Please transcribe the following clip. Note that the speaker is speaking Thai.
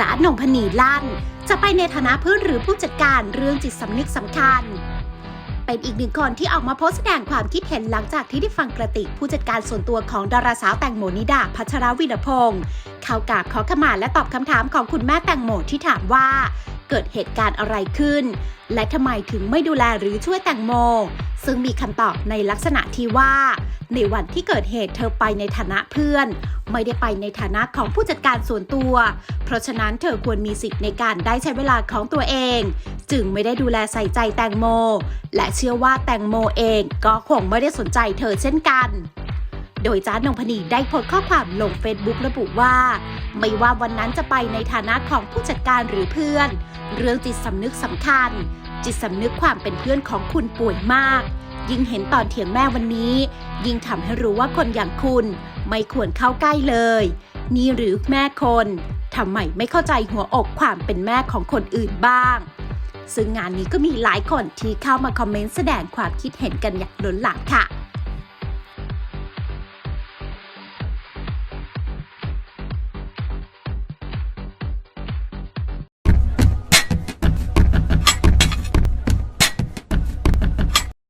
จ๋าหนงพนีลั่น จะไปในฐานะเพื่อนหรือผู้จัดการเรื่องจิตสำนึกสำคัญ เป็นอีกหนึ่งคนที่ออกมาโพสต์แสดงความคิดเห็นหลังจากที่ได้ฟังกระติกผู้จัดการส่วนตัวของดาราสาวแตงโมนิดาพัชรวินพงศ์เข้ากราบขอขมาและตอบคำถามของคุณแม่แตงโมที่ถามว่า เกิดเหตุการณ์อะไรขึ้น และทำไมถึงไม่ดูแลหรือช่วยแตงโม ซึ่งมีคำตอบในลักษณะที่ว่า ในวันที่เกิดเหตุเธอไปในฐานะเพื่อน ไม่ได้ไปในฐานะของผู้จัดการส่วนตัว เพราะฉะนั้นเธอควรมีสิทธิ์ในการได้ใช้เวลาของตัวเอง จึงไม่ได้ดูแลใส่ใจแตงโม และเชื่อว่าแตงโมเองก็คงไม่ได้สนใจเธอเช่นกันโดยจ้านงพนีได้โพสต์ข้อความลงเฟซบุ๊กระบุว่า ไม่ว่าวันนั้นจะไปในฐานะของผู้จัดการหรือเพื่อน เรื่องจิตสำนึกสำคัญ จิตสำนึกความเป็นเพื่อนของคุณป่วยมาก ยิ่งเห็นตอนเถียงแม่วันนี้ ยิ่งทำให้รู้ว่าคนอย่างคุณ ไม่ควรเข้าใกล้เลย นี่หรือแม่คนทำไมไม่เข้าใจหัวอกความเป็นแม่ของคนอื่นบ้าง ซึ่งงานนี้ก็มีหลายคนที่เข้ามาคอมเมนต์แสดงความคิดเห็นกันอย่างล้นหลามค่ะ